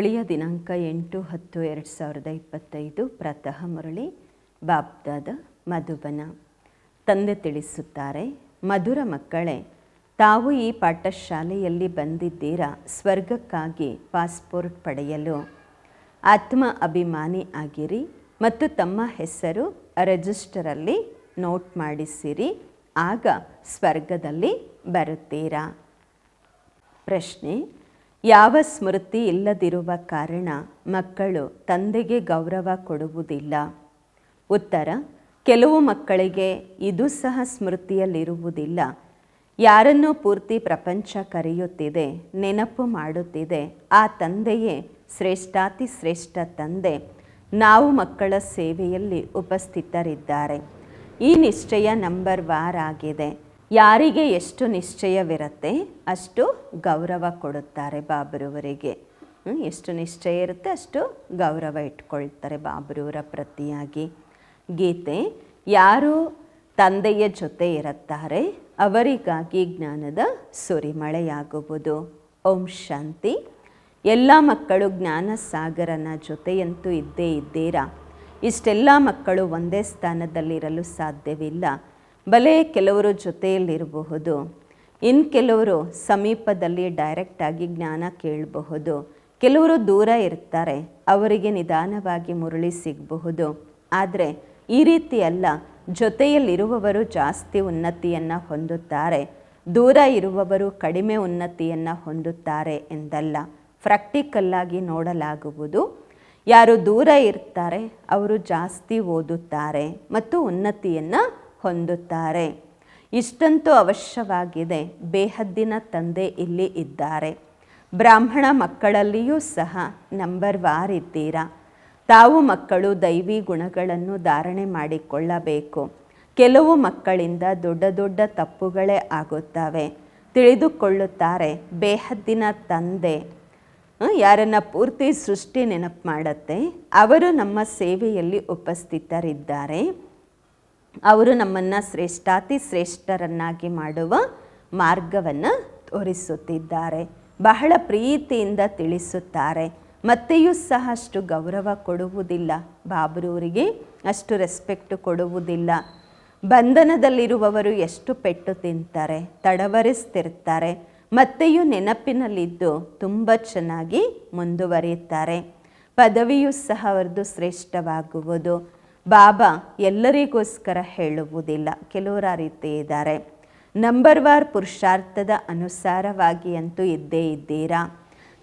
ಮುರಳಿಯ ದಿನಾಂಕ ಎಂಟು ಹತ್ತು ಎರಡು ಸಾವಿರದ ಇಪ್ಪತ್ತೈದು ಪ್ರತಃ ಮುರಳಿ ಬಾಬ್ದಾದ ಮಧುಬನ. ತಂದೆ ತಿಳಿಸುತ್ತಾರೆ, ಮಧುರ ಮಕ್ಕಳೇ, ತಾವು ಈ ಪಾಠಶಾಲೆಯಲ್ಲಿ ಬಂದಿದ್ದೀರಾ? ಸ್ವರ್ಗಕ್ಕಾಗಿ ಪಾಸ್ಪೋರ್ಟ್ ಪಡೆಯಲು. ಆತ್ಮ ಅಭಿಮಾನಿ ಆಗಿರಿ ಮತ್ತು ತಮ್ಮ ಹೆಸರು ರಿಜಿಸ್ಟರಲ್ಲಿ ನೋಟ್ ಮಾಡಿಸಿರಿ, ಆಗ ಸ್ವರ್ಗದಲ್ಲಿ ಬರುತ್ತೀರಾ? ಪ್ರಶ್ನೆ ಯಾವ ಸ್ಮೃತಿ ಇಲ್ಲದಿರುವ ಕಾರಣ ಮಕ್ಕಳು ತಂದೆಗೆ ಗೌರವ ಕೊಡುವುದಿಲ್ಲ. ಉತ್ತರ, ಕೆಲವು ಮಕ್ಕಳಿಗೆ ಇದು ಸಹ ಸ್ಮೃತಿಯಲ್ಲಿರುವುದಿಲ್ಲ. ಯಾರನ್ನು ಪೂರ್ತಿ ಪ್ರಪಂಚ ಕರೆಯುತ್ತಿದೆ, ನೆನಪು ಮಾಡುತ್ತಿದೆ, ಆ ತಂದೆಯೇ ಶ್ರೇಷ್ಠಾತಿ ಶ್ರೇಷ್ಠ ತಂದೆ, ನಾವು ಮಕ್ಕಳ ಸೇವೆಯಲ್ಲಿ ಉಪಸ್ಥಿತರಿದ್ದಾರೆ. ಈ ನಿಶ್ಚಯ ನಂಬರ್ ವಾರ್ ಆಗಿದೆ. ಯಾರಿಗೆ ಎಷ್ಟು ನಿಶ್ಚಯವಿರುತ್ತೆ, ಅಷ್ಟು ಗೌರವ ಕೊಡುತ್ತಾರೆ ಬಾಬರವರಿಗೆ. ಎಷ್ಟು ನಿಶ್ಚಯ ಇರುತ್ತೆ, ಅಷ್ಟು ಗೌರವ ಇಟ್ಕೊಳ್ತಾರೆ ಬಾಬರವರ ಪ್ರತಿಯಾಗಿ. ಗೀತೆ, ಯಾರು ತಂದೆಯ ಜೊತೆ ಇರುತ್ತಾರೆ, ಅವರಿಗಾಗಿ ಜ್ಞಾನದ ಸುರಿಮಳೆಯಾಗುವುದು. ಓಂ ಶಾಂತಿ. ಎಲ್ಲ ಮಕ್ಕಳು ಜ್ಞಾನ ಸಾಗರನ ಜೊತೆಯಂತೂ ಇದ್ದೇ ಇದ್ದೀರಾ? ಇಷ್ಟೆಲ್ಲ ಮಕ್ಕಳು ಒಂದೇ ಸ್ಥಾನದಲ್ಲಿರಲು ಸಾಧ್ಯವಿಲ್ಲ. ಬಲೆ ಕೆಲವರು ಜೊತೆಯಲ್ಲಿರಬಹುದು. ಇನ್ನು ಕೆಲವರು ಸಮೀಪದಲ್ಲಿ ಡೈರೆಕ್ಟಾಗಿ ಜ್ಞಾನ ಕೇಳಬಹುದು. ಕೆಲವರು ದೂರ ಇರ್ತಾರೆ, ಅವರಿಗೆ ನಿಧಾನವಾಗಿ ಮುರಳಿ ಸಿಗಬಹುದು. ಆದರೆ ಈ ರೀತಿ ಅಲ್ಲ, ಜೊತೆಯಲ್ಲಿರುವವರು ಜಾಸ್ತಿ ಉನ್ನತಿಯನ್ನು ಹೊಂದುತ್ತಾರೆ. ದೂರ ಇರುವವರು ಕಡಿಮೆ ಉನ್ನತಿಯನ್ನು ಹೊಂದುತ್ತಾರೆ ಎಂದಲ್ಲ ಪ್ರಾಕ್ಟಿಕಲ್ಲಾಗಿ ನೋಡಲಾಗುವುದು. ಯಾರು ದೂರ ಇರ್ತಾರೆ, ಅವರು ಜಾಸ್ತಿ ಓದುತ್ತಾರೆ ಮತ್ತು ಉನ್ನತಿಯನ್ನು ಹೊಂದುತ್ತಾರೆ. ಇಷ್ಟಂತೂ ಅವಶ್ಯವಾಗಿದೆ ಬೇಹದ್ದಿನ ತಂದೆ ಇಲ್ಲಿ ಇದ್ದಾರೆ. ಬ್ರಾಹ್ಮಣ ಮಕ್ಕಳಲ್ಲಿಯೂ ಸಹ ನಂಬರ್ ವಾರ್ ಇದ್ದೀರಾ? ತಾವು ಮಕ್ಕಳು ದೈವಿ ಗುಣಗಳನ್ನು ಧಾರಣೆ ಮಾಡಿಕೊಳ್ಳಬೇಕು. ಕೆಲವು ಮಕ್ಕಳಿಂದ ದೊಡ್ಡ ದೊಡ್ಡ ತಪ್ಪುಗಳೇ ಆಗುತ್ತವೆ. ತಿಳಿದುಕೊಳ್ಳುತ್ತಾರೆ ಬೇಹದ್ದಿನ ತಂದೆ. ಯಾರನ್ನ ಪೂರ್ತಿ ಸೃಷ್ಟಿ ನೆನಪು ಮಾಡುತ್ತೆ? ಅವರು ನಮ್ಮ ಸೇವೆಯಲ್ಲಿ ಉಪಸ್ಥಿತರಿದ್ದಾರೆ. ಅವರು ನಮ್ಮನ್ನು ಶ್ರೇಷ್ಠಾತಿ ಶ್ರೇಷ್ಠರನ್ನಾಗಿ ಮಾಡುವ ಮಾರ್ಗವನ್ನು ತೋರಿಸುತ್ತಿದ್ದಾರೆ. ಬಹಳ ಪ್ರೀತಿಯಿಂದ ತಿಳಿಸುತ್ತಾರೆ. ಮತ್ತೆಯೂ ಸಹ ಅಷ್ಟು ಗೌರವ ಕೊಡುವುದಿಲ್ಲ. ಬಾಬ್ರೂರಿಗೆ ಅಷ್ಟು ರೆಸ್ಪೆಕ್ಟ್ ಕೊಡುವುದಿಲ್ಲ. ಬಂಧನದಲ್ಲಿರುವವರು ಎಷ್ಟು ಪೆಟ್ಟು ತಿಂತಾರೆ, ತಡವರಿಸ್ತಿರ್ತಾರೆ. ಮತ್ತೆಯೂ ನೆನಪಿನಲ್ಲಿದ್ದು ತುಂಬ ಚೆನ್ನಾಗಿ ಮುಂದುವರಿಯುತ್ತಾರೆ. ಪದವಿಯೂ ಸಹ ಅವರದು ಶ್ರೇಷ್ಠವಾಗುವುದು. ಬಾಬಾ, ಎಲ್ಲರಿಗೋಸ್ಕರ ಹೇಳುವುದಿಲ್ಲ. ಕೆಲವರ ರೀತಿ ಇದ್ದಾರೆ. ನಂಬರ್ ವಾರ್ ಪುರುಷಾರ್ಥದ ಅನುಸಾರವಾಗಿ ಅಂತೂ ಇದ್ದೇ ಇದ್ದೀರಾ?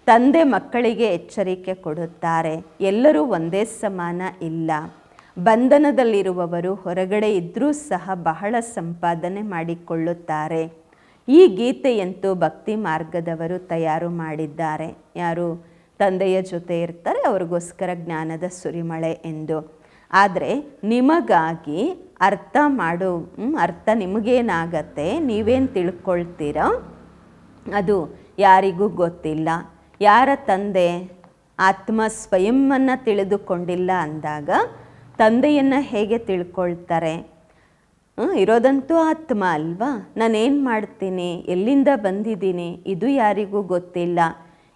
ತಂದೆ ಮಕ್ಕಳಿಗೆ ಎಚ್ಚರಿಕೆ ಕೊಡುತ್ತಾರೆ. ಎಲ್ಲರೂ ಒಂದೇ ಸಮಾನ ಇಲ್ಲ. ಬಂಧನದಲ್ಲಿರುವವರು ಹೊರಗಡೆ ಇದ್ದರೂ ಸಹ ಬಹಳ ಸಂಪಾದನೆ ಮಾಡಿಕೊಳ್ಳುತ್ತಾರೆ. ಈ ಗೀತೆಯಂತೂ ಭಕ್ತಿ ಮಾರ್ಗದವರು ತಯಾರು ಮಾಡಿದ್ದಾರೆ. ಯಾರು? ತಂದೆಯ ಜೊತೆ ಇರ್ತಾರೆ, ಅವ್ರಿಗೋಸ್ಕರ ಜ್ಞಾನದ ಸುರಿಮಳೆ ಎಂದು. ಆದರೆ ನಿಮಗಾಗಿ ಅರ್ಥ ಮಾಡು ಅರ್ಥ ನಿಮಗೇನಾಗತ್ತೆ, ನೀವೇನು ತಿಳ್ಕೊಳ್ತೀರೋ? ಅದು ಯಾರಿಗೂ ಗೊತ್ತಿಲ್ಲ. ಯಾರ ತಂದೆ ಆತ್ಮ ಸ್ವಯಂವನ್ನು ತಿಳಿದುಕೊಂಡಿಲ್ಲ ಅಂದಾಗ ತಂದೆಯನ್ನು ಹೇಗೆ ತಿಳ್ಕೊಳ್ತಾರೆ? ಇರೋದಂತೂ ಆತ್ಮ ಅಲ್ವಾ? ನಾನೇನು ಮಾಡ್ತೀನಿ? ಎಲ್ಲಿಂದ ಬಂದಿದ್ದೀನಿ? ಇದು ಯಾರಿಗೂ ಗೊತ್ತಿಲ್ಲ.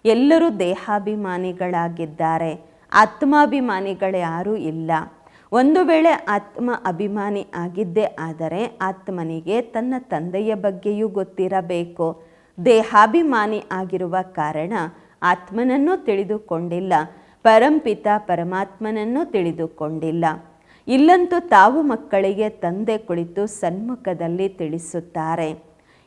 ಎಲ್ಲರೂ ದೇಹಾಭಿಮಾನಿಗಳಾಗಿದ್ದಾರೆ. ಆತ್ಮಾಭಿಮಾನಿಗಳು ಯಾರೂ ಇಲ್ಲ. ಒಂದು ವೇಳೆ ಆತ್ಮ ಅಭಿಮಾನಿ ಆಗಿದ್ದೇ ಆದರೆ ಆತ್ಮನಿಗೆ ತನ್ನ ತಂದೆಯ ಬಗ್ಗೆಯೂ ಗೊತ್ತಿರಬೇಕು. ದೇಹಾಭಿಮಾನಿ ಆಗಿರುವ ಕಾರಣ ಆತ್ಮನನ್ನು ತಿಳಿದುಕೊಂಡಿಲ್ಲ. ಪರಂಪಿತ ಪರಮಾತ್ಮನನ್ನು ತಿಳಿದುಕೊಂಡಿಲ್ಲ. ಇಲ್ಲಂತೂ ತಾವು ಮಕ್ಕಳಿಗೆ ತಂದೆ ಕುಳಿತು ಸನ್ಮುಖದಲ್ಲಿ ತಿಳಿಸುತ್ತಾರೆ.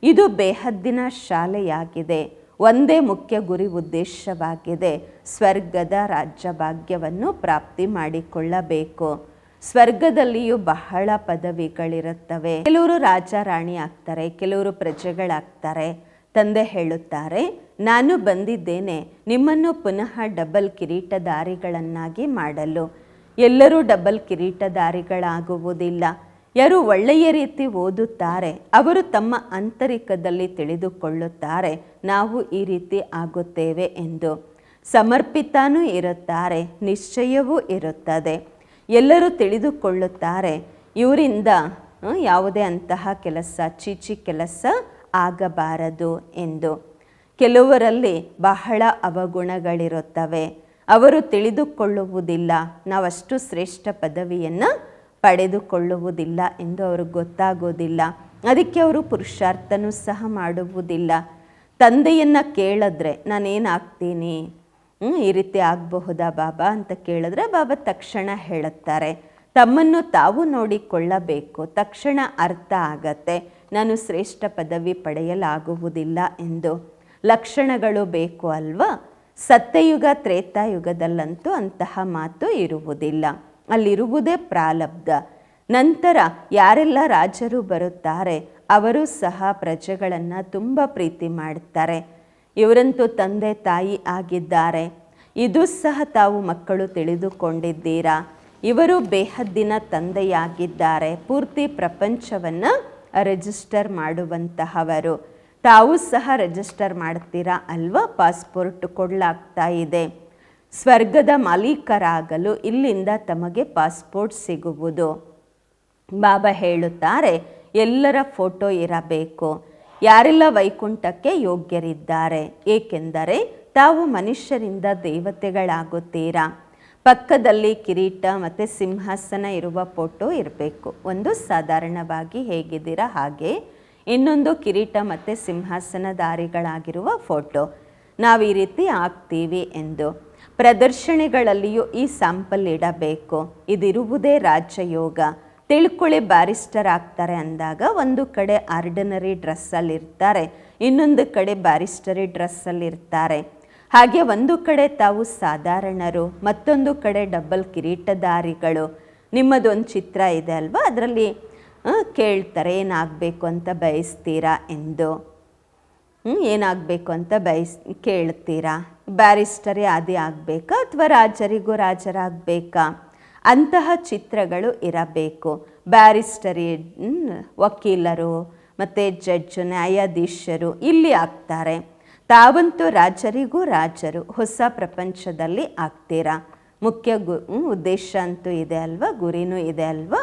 ಇದು ಬೇಹದ್ದಿನ ಶಾಲೆಯಾಗಿದೆ. ಒಂದೇ ಮುಖ್ಯ ಗುರಿ ಉದ್ದೇಶವಾಗಿದೆ. ಸ್ವರ್ಗದ ರಾಜ್ಯ ಭಾಗ್ಯವನ್ನು ಪ್ರಾಪ್ತಿ ಮಾಡಿಕೊಳ್ಳಬೇಕು. ಸ್ವರ್ಗದಲ್ಲಿಯೂ ಬಹಳ ಪದವಿಗಳಿರುತ್ತವೆ. ಕೆಲವರು ರಾಜ ರಾಣಿ ಆಗ್ತಾರೆ ಕೆಲವರು ಪ್ರಜೆಗಳಾಗ್ತಾರೆ. ತಂದೆ ಹೇಳುತ್ತಾರೆ, ನಾನು ಬಂದಿದ್ದೇನೆ, ನಿಮ್ಮನ್ನು ಪುನಃ ಡಬಲ್ ಕಿರೀಟಧಾರಿಗಳನ್ನಾಗಿ ಮಾಡಲು. ಎಲ್ಲರೂ ಡಬಲ್ ಕಿರೀಟಧಾರಿಗಳಾಗುವುದಿಲ್ಲ. ಯಾರು ಒಳ್ಳೆಯ ರೀತಿ ಓದುತ್ತಾರೆ, ಅವರು ತಮ್ಮ ಆಂತರಿಕದಲ್ಲಿ ತಿಳಿದುಕೊಳ್ಳುತ್ತಾರೆ, ನಾವು ಈ ರೀತಿ ಆಗುತ್ತೇವೆ ಎಂದು. ಸಮರ್ಪಿತನೂ ಇರುತ್ತಾರೆ, ನಿಶ್ಚಯವೂ ಇರುತ್ತದೆ. ಎಲ್ಲರೂ ತಿಳಿದುಕೊಳ್ಳುತ್ತಾರೆ. ಇವರಿಂದ ಯಾವುದೇ ಅಂತಹ ಕೆಲಸ, ಚೀಚಿ ಕೆಲಸ ಆಗಬಾರದು ಎಂದು. ಕೆಲವರಲ್ಲಿ ಬಹಳ ಅವಗುಣಗಳಿರುತ್ತವೆ. ಅವರು ತಿಳಿದುಕೊಳ್ಳುವುದಿಲ್ಲ. ನಾವಷ್ಟು ಶ್ರೇಷ್ಠ ಪದವಿಯನ್ನು ಪಡೆದುಕೊಳ್ಳುವುದಿಲ್ಲ ಎಂದು ಅವ್ರಿಗೆ ಗೊತ್ತಾಗೋದಿಲ್ಲ. ಅದಕ್ಕೆ ಅವರು ಪುರುಷಾರ್ಥನೂ ಸಹ ಮಾಡುವುದಿಲ್ಲ. ತಂದೆಯನ್ನು ಕೇಳಿದ್ರೆ, ನಾನೇನಾಗ್ತೀನಿ? ಈ ರೀತಿ ಆಗಬಹುದಾ ಬಾಬಾ ಅಂತ ಕೇಳಿದ್ರೆ ಬಾಬಾ ತಕ್ಷಣ ಹೇಳುತ್ತಾರೆ. ತಮ್ಮನ್ನು ತಾವು ನೋಡಿಕೊಳ್ಳಬೇಕು. ತಕ್ಷಣ ಅರ್ಥ ಆಗತ್ತೆ. ನಾನು ಶ್ರೇಷ್ಠ ಪದವಿ ಪಡೆಯಲಾಗುವುದಿಲ್ಲ ಎಂದು. ಲಕ್ಷಣಗಳು ಬೇಕು ಅಲ್ವಾ? ಸತ್ಯಯುಗ, ತ್ರೇತಾಯುಗದಲ್ಲಂತೂ ಅಂತಹ ಮಾತು ಇರುವುದಿಲ್ಲ. ಅಲ್ಲಿರುವುದೇ ಪ್ರಾಲಬ್ಧ. ನಂತರ ಯಾರೆಲ್ಲ ರಾಜರು ಬರುತ್ತಾರೆ, ಅವರು ಸಹ ಪ್ರಜೆಗಳನ್ನು ತುಂಬ ಪ್ರೀತಿ ಮಾಡ್ತಾರೆ. ಇವರಂತೂ ತಂದೆ ತಾಯಿ ಆಗಿದ್ದಾರೆ. ಇದು ಸಹ ತಾವು ಮಕ್ಕಳು ತಿಳಿದುಕೊಂಡಿದ್ದೀರಾ? ಇವರು ಬೇಹದ್ದಿನ ತಂದೆಯಾಗಿದ್ದಾರೆ. ಪೂರ್ತಿ ಪ್ರಪಂಚವನ್ನು ರಿಜಿಸ್ಟರ್ ಮಾಡುವಂತಹವರು. ತಾವು ಸಹ ರಿಜಿಸ್ಟರ್ ಮಾಡ್ತೀರಾ ಅಲ್ವಾ? ಪಾಸ್ಪೋರ್ಟ್ ಕೊಡಲಾಗ್ತಾ ಇದೆ. ಸ್ವರ್ಗದ ಮಾಲೀಕರಾಗಲು ಇಲ್ಲಿಂದ ತಮಗೆ ಪಾಸ್ಪೋರ್ಟ್ ಸಿಗುವುದು. ಬಾಬಾ ಹೇಳುತ್ತಾರೆ, ಎಲ್ಲರ ಫೋಟೋ ಇರಬೇಕು. ಯಾರೆಲ್ಲ ವೈಕುಂಠಕ್ಕೆ ಯೋಗ್ಯರಿದ್ದಾರೆ? ಏಕೆಂದರೆ ತಾವು ಮನುಷ್ಯರಿಂದ ದೇವತೆಗಳಾಗುತ್ತೀರಾ? ಪಕ್ಕದಲ್ಲಿ ಕಿರೀಟ ಮತ್ತು ಸಿಂಹಾಸನ ಇರುವ ಫೋಟೋ ಇರಬೇಕು. ಒಂದು ಸಾಧಾರಣವಾಗಿ ಹೇಗಿದ್ದೀರ ಹಾಗೆ? ಇನ್ನೊಂದು ಕಿರೀಟ ಮತ್ತು ಸಿಂಹಾಸನಧಾರಿಗಳಾಗಿರುವ ಫೋಟೋ. ನಾವು ಈ ರೀತಿ ಆಗ್ತೀವಿ ಎಂದು. ಪ್ರದರ್ಶನಗಳಲ್ಲಿಯೂ ಈ ಸ್ಯಾಂಪಲ್ ಇಡಬೇಕು. ಇದಿರುವುದೇ ರಾಜಯೋಗ. ತಿಳ್ಕೊಳ್ಳಿ ಬ್ಯಾರಿಸ್ಟರ್ ಆಗ್ತಾರೆ ಅಂದಾಗ ಒಂದು ಕಡೆ ಆರ್ಡಿನರಿ ಡ್ರೆಸ್ಸಲ್ಲಿರ್ತಾರೆ ಇನ್ನೊಂದು ಕಡೆ ಬ್ಯಾರಿಸ್ಟರಿ ಡ್ರೆಸ್ಸಲ್ಲಿರ್ತಾರೆ ಹಾಗೆ ಒಂದು ಕಡೆ ತಾವು ಸಾಧಾರಣರು, ಮತ್ತೊಂದು ಕಡೆ ಡಬಲ್ ಕಿರೀಟಧಾರಿಗಳು. ನಿಮ್ಮದೊಂದು ಚಿತ್ರ ಇದೆ ಅಲ್ವಾ? ಅದರಲ್ಲಿ ಕೇಳ್ತಾರೆ, ಏನಾಗಬೇಕು ಅಂತ ಬಯಸ್ತೀರಾ ಎಂದು. ಏನಾಗಬೇಕು ಅಂತ ಬಯಸ್, ಕೇಳ್ತೀರಾ? ಬ್ಯಾರಿಸ್ಟರೇ ಆದಿ ಆಗಬೇಕಾ ಅಥವಾ ರಾಜರಿಗೂ ರಾಜರಾಗಬೇಕಾ? ಅಂತಹ ಚಿತ್ರಗಳು ಇರಬೇಕು. ಬ್ಯಾರಿಸ್ಟರಿ ವಕೀಲರು ಮತ್ತು ಜಡ್ಜು, ನ್ಯಾಯಾಧೀಶರು ಇಲ್ಲಿ ಆಗ್ತಾರೆ. ತಾವಂತೂ ರಾಜರಿಗೂ ರಾಜರು. ಹೊಸ ಪ್ರಪಂಚದಲ್ಲಿ ಆಗ್ತೀರಾ? ಮುಖ್ಯ ಗು ಉದ್ದೇಶ ಅಂತೂ ಇದೆ ಅಲ್ವಾ? ಗುರಿನೂ ಇದೆ ಅಲ್ವಾ?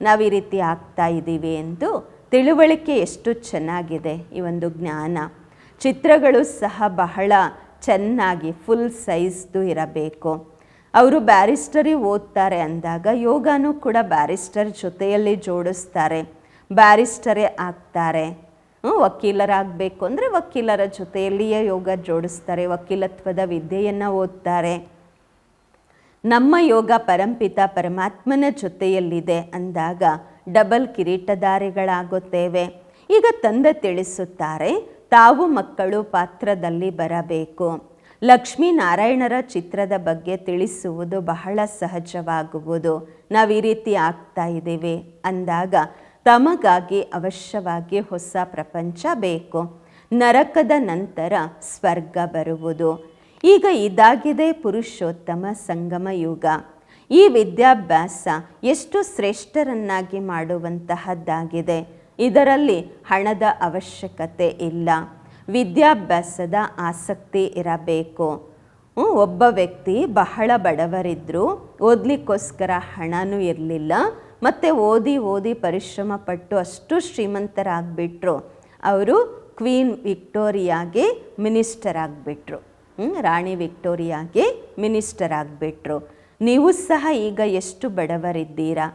ನಾವು ಈ ರೀತಿ ಆಗ್ತಾ ಇದ್ದೀವಿ ಎಂದು ತಿಳುವಳಿಕೆ ಎಷ್ಟು ಚೆನ್ನಾಗಿದೆ ಈ ಒಂದು ಜ್ಞಾನ. ಚಿತ್ರಗಳು ಸಹ ಬಹಳ ಚೆನ್ನಾಗಿ ಫುಲ್ ಸೈಜ್ದು ಇರಬೇಕು. ಅವರು ಬ್ಯಾರಿಸ್ಟರಿ ಓದ್ತಾರೆ ಅಂದಾಗ ಯೋಗನೂ ಕೂಡ ಬ್ಯಾರಿಸ್ಟರ್ ಜೊತೆಯಲ್ಲಿ ಜೋಡಿಸ್ತಾರೆ. ಬ್ಯಾರಿಸ್ಟರೇ ಆಗ್ತಾರೆ. ವಕೀಲರಾಗಬೇಕು ಅಂದರೆ ವಕೀಲರ ಜೊತೆಯಲ್ಲಿಯೇ ಯೋಗ ಜೋಡಿಸ್ತಾರೆ, ವಕೀಲತ್ವದ ವಿದ್ಯೆಯನ್ನು ಓದ್ತಾರೆ. ನಮ್ಮ ಯೋಗ ಪರಂಪಿತ ಪರಮಾತ್ಮನ ಜೊತೆಯಲ್ಲಿದೆ ಅಂದಾಗ ಡಬಲ್ ಕಿರೀಟಧಾರಿಗಳಾಗುತ್ತೇವೆ. ಈಗ ತಂದೆ ತಿಳಿಸುತ್ತಾರೆ, ತಾವು ಮಕ್ಕಳು ಪಾತ್ರದಲ್ಲಿ ಬರಬೇಕು. ಲಕ್ಷ್ಮೀನಾರಾಯಣರ ಚಿತ್ರದ ಬಗ್ಗೆ ತಿಳಿಸುವುದು ಬಹಳ ಸಹಜವಾಗುವುದು. ನಾವು ಈ ರೀತಿ ಆಗ್ತಾ ಇದ್ದೀವಿ. ಅಂದಾಗ ತಮಗಾಗಿ ಅವಶ್ಯವಾಗಿ ಹೊಸ ಪ್ರಪಂಚ ಬೇಕು. ನರಕದ ನಂತರ ಸ್ವರ್ಗ ಬರುವುದು. ಈಗ ಇದಾಗಿದೆ ಪುರುಷೋತ್ತಮ ಸಂಗಮ ಯುಗ. ಈ ವಿದ್ಯಾಭ್ಯಾಸ ಎಷ್ಟು ಶ್ರೇಷ್ಠರನ್ನಾಗಿ ಮಾಡುವಂತಹದ್ದಾಗಿದೆ. ಇದರಲ್ಲಿ ಹಣದ ಅವಶ್ಯಕತೆ ಇಲ್ಲ. ವಿದ್ಯಾಭ್ಯಾಸದ ಆಸಕ್ತಿ ಇರಬೇಕು. ಒಬ್ಬ ವ್ಯಕ್ತಿ ಬಹಳ ಬಡವರಿದ್ದರು ಓದಲಿಕ್ಕೋಸ್ಕರ ಹಣನೂ ಇರಲಿಲ್ಲ, ಮತ್ತು ಓದಿ ಓದಿ ಪರಿಶ್ರಮ ಪಟ್ಟು ಅಷ್ಟು ಶ್ರೀಮಂತರಾಗ್ಬಿಟ್ರು. ಅವರು ಕ್ವೀನ್ ವಿಕ್ಟೋರಿಯಾಗೆ ಮಿನಿಸ್ಟರ್ ಆಗಿಬಿಟ್ರು ರಾಣಿ ವಿಕ್ಟೋರಿಯಾಗೆ ಮಿನಿಸ್ಟರ್ ಆಗಿಬಿಟ್ರು ನೀವು ಸಹ ಈಗ ಎಷ್ಟು ಬಡವರಿದ್ದೀರಾ?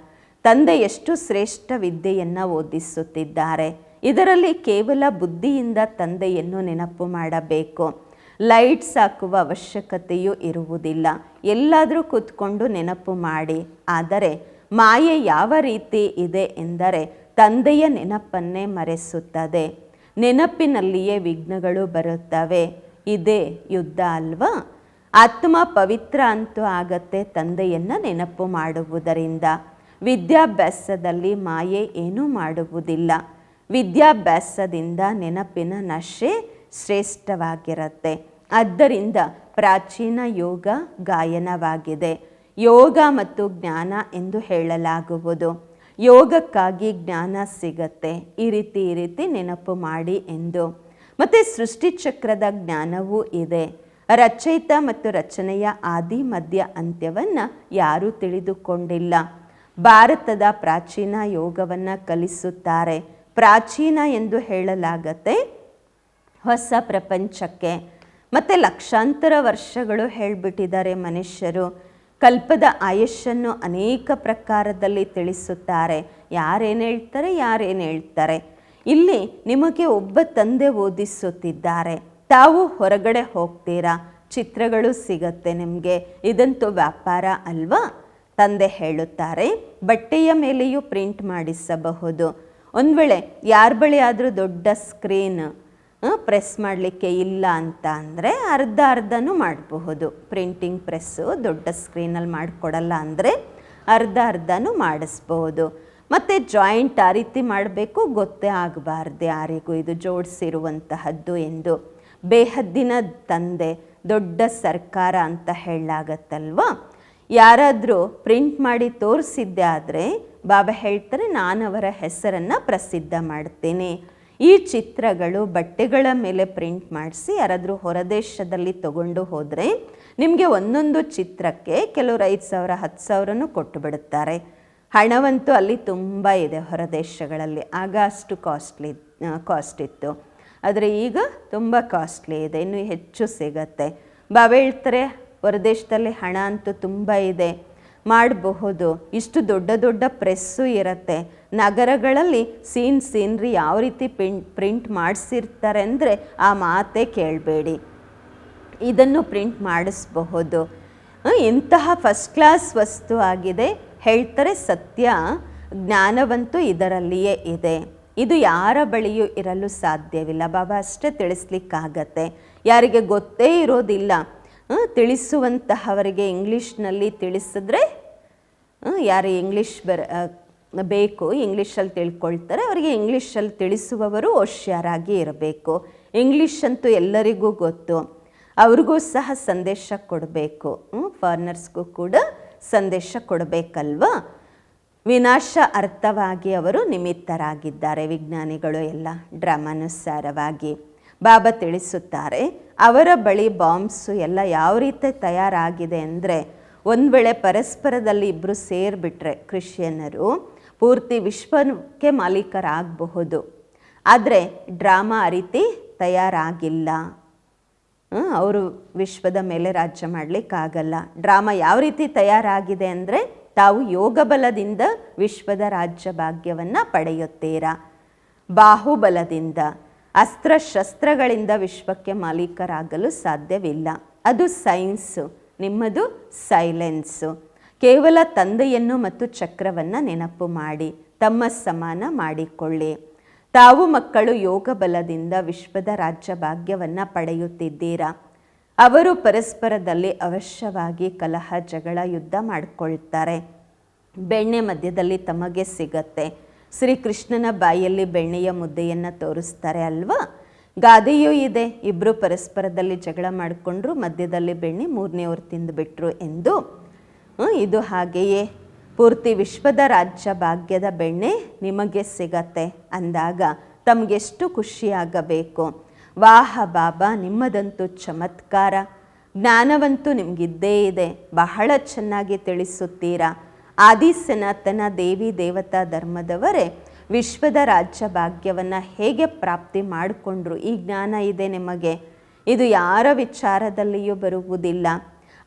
ತಂದೆ ಎಷ್ಟು ಶ್ರೇಷ್ಠ ವಿದ್ಯೆಯನ್ನು ಓದಿಸುತ್ತಿದ್ದಾರೆ? ಇದರಲ್ಲಿ ಕೇವಲ ಬುದ್ಧಿಯಿಂದ ತಂದೆಯನ್ನು ನೆನಪು ಮಾಡಬೇಕು. ಲೈಟ್ಸ್ ಹಾಕುವ ಅವಶ್ಯಕತೆಯೂ ಇರುವುದಿಲ್ಲ. ಎಲ್ಲಾದರೂ ಕೂತ್ಕೊಂಡು ನೆನಪು ಮಾಡಿ. ಆದರೆ ಮಾಯೆ ಯಾವ ರೀತಿ ಇದೆ ಎಂದರೆ ತಂದೆಯ ನೆನಪನ್ನೇ ಮರೆಸುತ್ತದೆ. ನೆನಪಿನಲ್ಲಿಯೇ ವಿಘ್ನಗಳು ಬರುತ್ತವೆ. ಇದೇ ಯುದ್ಧ ಅಲ್ವಾ? ಆತ್ಮ ಪವಿತ್ರ ಅಂತೂ ಆಗತ್ತೆ ತಂದೆಯನ್ನು ನೆನಪು ಮಾಡುವುದರಿಂದ. ವಿದ್ಯಾಭ್ಯಾಸದಲ್ಲಿ ಮಾಯೆ ಏನೂ ಮಾಡುವುದಿಲ್ಲ. ವಿದ್ಯಾಭ್ಯಾಸದಿಂದ ನೆನಪಿನ ನಶೆ ಶ್ರೇಷ್ಠವಾಗಿರುತ್ತೆ. ಆದ್ದರಿಂದ ಪ್ರಾಚೀನ ಯೋಗ ಗಾಯನವಾಗಿದೆ. ಯೋಗ ಮತ್ತು ಜ್ಞಾನ ಎಂದು ಹೇಳಲಾಗುವುದು. ಯೋಗಕ್ಕಾಗಿ ಜ್ಞಾನ ಸಿಗತ್ತೆ. ಈ ರೀತಿ ಈ ರೀತಿ ನೆನಪು ಮಾಡಿ ಎಂದು. ಮತ್ತು ಸೃಷ್ಟಿಚಕ್ರದ ಜ್ಞಾನವೂ ಇದೆ. ರಚಯಿತ ಮತ್ತು ರಚನೆಯ ಆದಿ, ಮಧ್ಯ ಅಂತ್ಯವನ್ನು ಯಾರೂ ತಿಳಿದುಕೊಂಡಿಲ್ಲ. ಭಾರತದ ಪ್ರಾಚೀನ ಯೋಗವನ್ನು ಕಲಿಸುತ್ತಾರೆ. ಪ್ರಾಚೀನ ಎಂದು ಹೇಳಲಾಗತ್ತೆ. ಹೊಸ ಪ್ರಪಂಚಕ್ಕೆ. ಮತ್ತು ಲಕ್ಷಾಂತರ ವರ್ಷಗಳು ಹೇಳಿಬಿಟ್ಟಿದ್ದಾರೆ ಮನುಷ್ಯರು. ಕಲ್ಪದ ಆಯುಷನ್ನು ಅನೇಕ ಪ್ರಕಾರದಲ್ಲಿ ತಿಳಿಸುತ್ತಾರೆ. ಯಾರೇನು ಹೇಳ್ತಾರೆ ಯಾರೇನು ಹೇಳ್ತಾರೆ. ಇಲ್ಲಿ ನಿಮಗೆ ಒಬ್ಬ ತಂದೆ ಓದಿಸುತ್ತಿದ್ದಾರೆ. ತಾವು ಹೊರಗಡೆ ಹೋಗ್ತೀರಾ? ಚಿತ್ರಗಳು ಸಿಗತ್ತೆ ನಿಮಗೆ. ಇದಂತೂ ವ್ಯಾಪಾರ ಅಲ್ವಾ? ತಂದೆ ಹೇಳುತ್ತಾರೆ, ಬಟ್ಟೆಯ ಮೇಲೆಯೂ ಪ್ರಿಂಟ್ ಮಾಡಿಸಬಹುದು. ಒಂದು ವೇಳೆ ಯಾರ ಬಳಿ ಆದರೂ ದೊಡ್ಡ ಸ್ಕ್ರೀನ್ ಪ್ರೆಸ್ ಮಾಡಲಿಕ್ಕೆ ಇಲ್ಲ ಅಂತ ಅಂದರೆ ಅರ್ಧ ಅರ್ಧನೂ ಮಾಡಬಹುದು. ಪ್ರಿಂಟಿಂಗ್ ಪ್ರೆಸ್ಸು ದೊಡ್ಡ ಸ್ಕ್ರೀನಲ್ಲಿ ಮಾಡಿಕೊಡಲ್ಲ ಅಂದರೆ ಅರ್ಧ ಅರ್ಧನೂ ಮಾಡಿಸ್ಬೋದು ಮತ್ತು ಜಾಯಿಂಟ್ ಆ ರೀತಿ ಮಾಡಬೇಕು, ಗೊತ್ತೇ ಆಗಬಾರ್ದು ಯಾರಿಗೂ. ಇದು ಜೋಡಿಸಿರುವಂತಹದ್ದು ಎಂದು. ಬೇಹದ್ದಿನ ತಂದೆ, ದೊಡ್ಡ ಸರ್ಕಾರ ಅಂತ ಹೇಳಲಾಗತ್ತಲ್ವಾ? ಯಾರಾದರೂ ಪ್ರಿಂಟ್ ಮಾಡಿ ತೋರಿಸಿದ್ದೆ ಆದರೆ ಬಾಬಾ ಹೇಳ್ತಾರೆ, ನಾನು ಅವರ ಹೆಸರನ್ನು ಪ್ರಸಿದ್ಧ ಮಾಡ್ತೇನೆ. ಈ ಚಿತ್ರಗಳು ಬಟ್ಟೆಗಳ ಮೇಲೆ ಪ್ರಿಂಟ್ ಮಾಡಿಸಿ ಯಾರಾದರೂ ಹೊರದೇಶದಲ್ಲಿ ತಗೊಂಡು ಹೋದರೆ ನಿಮಗೆ ಒಂದೊಂದು ಚಿತ್ರಕ್ಕೆ ಕೆಲವರು ಐದು ಸಾವಿರ, ಹತ್ತು ಸಾವಿರನೂ ಕೊಟ್ಟು ಬಿಡುತ್ತಾರೆ. ಹಣವಂತೂ ಅಲ್ಲಿ ತುಂಬ ಇದೆ ಹೊರದೇಶಗಳಲ್ಲಿ. ಆಗ ಅಷ್ಟು ಕಾಸ್ಟ್ಲಿ ಕಾಸ್ಟ್ ಇತ್ತು. ಆದರೆ ಈಗ ತುಂಬ ಕಾಸ್ಟ್ಲಿ ಇದೆ, ಇನ್ನೂ ಹೆಚ್ಚು ಸಿಗತ್ತೆ. ಬಾಬಾ ಹೇಳ್ತಾರೆ ಹೊರದೇಶದಲ್ಲಿ ಹಣ ಅಂತೂ ತುಂಬ ಇದೆ. ಮಾಡಬಹುದು. ಇಷ್ಟು ದೊಡ್ಡ ದೊಡ್ಡ ಪ್ರೆಸ್ಸು ಇರುತ್ತೆ. ನಗರಗಳಲ್ಲಿ ಸೀನ್ ಸೀನ್ರಿ ಯಾವ ರೀತಿ ಪ್ರಿಂಟ್ ಪ್ರಿಂಟ್ ಮಾಡಿಸಿರ್ತಾರೆ ಅಂದರೆ ಆ ಮಾತೇ ಕೇಳಬೇಡಿ. ಇದನ್ನು ಪ್ರಿಂಟ್ ಮಾಡಿಸಬಹುದು. ಇಂತಹ ಫಸ್ಟ್ ಕ್ಲಾಸ್ ವಸ್ತು ಆಗಿದೆ. ಹೇಳ್ತಾರೆ ಸತ್ಯ. ಜ್ಞಾನವಂತೂ ಇದರಲ್ಲಿಯೇ ಇದೆ. ಇದು ಯಾರ ಬಳಿಯೂ ಇರಲು ಸಾಧ್ಯವಿಲ್ಲ. ಬಾಬಾ, ಅಷ್ಟೇ ತಿಳಿಸ್ಲಿಕ್ಕಾಗತ್ತೆ. ಯಾರಿಗೆ ಗೊತ್ತೇ ಇರೋದಿಲ್ಲ. ತಿಳಿಸುವಂತಹವರಿಗೆ ಇಂಗ್ಲೀಷ್ನಲ್ಲಿ ತಿಳಿಸಿದ್ರೆ ಯಾರು ಇಂಗ್ಲೀಷ್ ಬರ ಬೇಕು, ಇಂಗ್ಲೀಷಲ್ಲಿ ತಿಳ್ಕೊಳ್ತಾರೆ, ಅವರಿಗೆ ಇಂಗ್ಲೀಷಲ್ಲಿ ತಿಳಿಸುವವರು ಹುಷಾರಾಗಿ ಇರಬೇಕು. ಇಂಗ್ಲೀಷ್ ಅಂತೂ ಎಲ್ಲರಿಗೂ ಗೊತ್ತು. ಅವ್ರಿಗೂ ಸಹ ಸಂದೇಶ ಕೊಡಬೇಕು. ಫಾರ್ನರ್ಸ್ಗೂ ಕೂಡ ಸಂದೇಶ ಕೊಡಬೇಕಲ್ವಾ? ವಿನಾಶ ಅರ್ಥವಾಗಿ ಅವರು ನಿಮಿತ್ತರಾಗಿದ್ದಾರೆ, ವಿಜ್ಞಾನಿಗಳು ಎಲ್ಲ ಡ್ರಾಮಾನುಸಾರವಾಗಿ ಬಾಬಾ ತಿಳಿಸುತ್ತಾರೆ ಅವರ ಬಳಿ ಬಾಂಬ್ಸು ಎಲ್ಲ ಯಾವ ರೀತಿ ತಯಾರಾಗಿದೆ ಅಂದರೆ ಒಂದು ವೇಳೆ ಪರಸ್ಪರದಲ್ಲಿ ಇಬ್ಬರು ಸೇರಿಬಿಟ್ರೆ ಕ್ರಿಶ್ಚಿಯನ್ನರು ಪೂರ್ತಿ ವಿಶ್ವಕ್ಕೆ ಮಾಲೀಕರಾಗಬಹುದು. ಆದರೆ ಡ್ರಾಮಾ ಆ ರೀತಿ ತಯಾರಾಗಿಲ್ಲ. ಅವರು ವಿಶ್ವದ ಮೇಲೆ ರಾಜ್ಯ ಮಾಡಲಿಕ್ಕಾಗಲ್ಲ. ಡ್ರಾಮಾ ಯಾವ ರೀತಿ ತಯಾರಾಗಿದೆ ಅಂದರೆ ತಾವು ಯೋಗ ಬಲದಿಂದ ವಿಶ್ವದ ರಾಜ್ಯ ಭಾಗ್ಯವನ್ನು ಪಡೆಯುತ್ತೀರಾ? ಬಾಹುಬಲದಿಂದ. ಅಸ್ತ್ರಶಸ್ತ್ರಗಳಿಂದ ವಿಶ್ವಕ್ಕೆ ಮಾಲೀಕರಾಗಲು ಸಾಧ್ಯವಿಲ್ಲ. ಅದು ಸೈನ್ಸು, ನಿಮ್ಮದು ಸೈಲೆನ್ಸು. ಕೇವಲ ತಂದೆಯನ್ನು ಮತ್ತು ಚಕ್ರವನ್ನು ನೆನಪು ಮಾಡಿ, ತಮ್ಮ ಸಮಾನ ಮಾಡಿಕೊಳ್ಳಿ. ತಾವು ಮಕ್ಕಳು ಯೋಗ ಬಲದಿಂದ ವಿಶ್ವದ ರಾಜ್ಯ ಭಾಗ್ಯವನ್ನು ಪಡೆಯುತ್ತಿದ್ದೀರಾ? ಅವರು ಪರಸ್ಪರದಲ್ಲಿ ಅವಶ್ಯವಾಗಿ ಕಲಹ, ಜಗಳ, ಯುದ್ಧ ಮಾಡಿಕೊಳ್ತಾರೆ. ಬೆಣ್ಣೆ ಮಧ್ಯದಲ್ಲಿ ತಮಗೆ ಸಿಗತ್ತೆ. ಶ್ರೀಕೃಷ್ಣನ ಬಾಯಲ್ಲಿ ಬೆಣ್ಣೆಯ ಮುದ್ದೆಯನ್ನು ತೋರಿಸ್ತಾರೆ ಅಲ್ವಾ? ಗಾದೆಯೂ ಇದೆ. ಇಬ್ಬರು ಪರಸ್ಪರದಲ್ಲಿ ಜಗಳ ಮಾಡಿಕೊಂಡ್ರು, ಮಧ್ಯದಲ್ಲಿ ಬೆಣ್ಣೆ ಮೂರನೆಯವರು ತಿಂದುಬಿಟ್ರು ಎಂದು. ಇದು ಹಾಗೆಯೇ. ಪೂರ್ತಿ ವಿಶ್ವದ ರಾಜ್ಯ ಭಾಗ್ಯದ ಬೆಣ್ಣೆ ನಿಮಗೆ ಸಿಗತ್ತೆ ಅಂದಾಗ ತಮಗೆಷ್ಟು ಖುಷಿಯಾಗಬೇಕು. ವಾಹ ಬಾಬಾ, ನಿಮ್ಮದಂತೂ ಚಮತ್ಕಾರ. ಜ್ಞಾನವಂತೂ ನಿಮಗಿದ್ದೇ ಇದೆ. ಬಹಳ ಚೆನ್ನಾಗಿ ತಿಳಿಸುತ್ತೀರಾ? ಆದಿ ಸನಾತನ ದೇವಿ ದೇವತಾ ಧರ್ಮದವರೇ, ವಿಶ್ವದ ರಾಜ್ಯ ಭಾಗ್ಯವನ್ನು ಹೇಗೆ ಪ್ರಾಪ್ತಿ ಮಾಡಿಕೊಂಡ್ರು? ಈ ಜ್ಞಾನ ಇದೆ ನಿಮಗೆ. ಇದು ಯಾರ ವಿಚಾರದಲ್ಲಿಯೂ ಬರುವುದಿಲ್ಲ.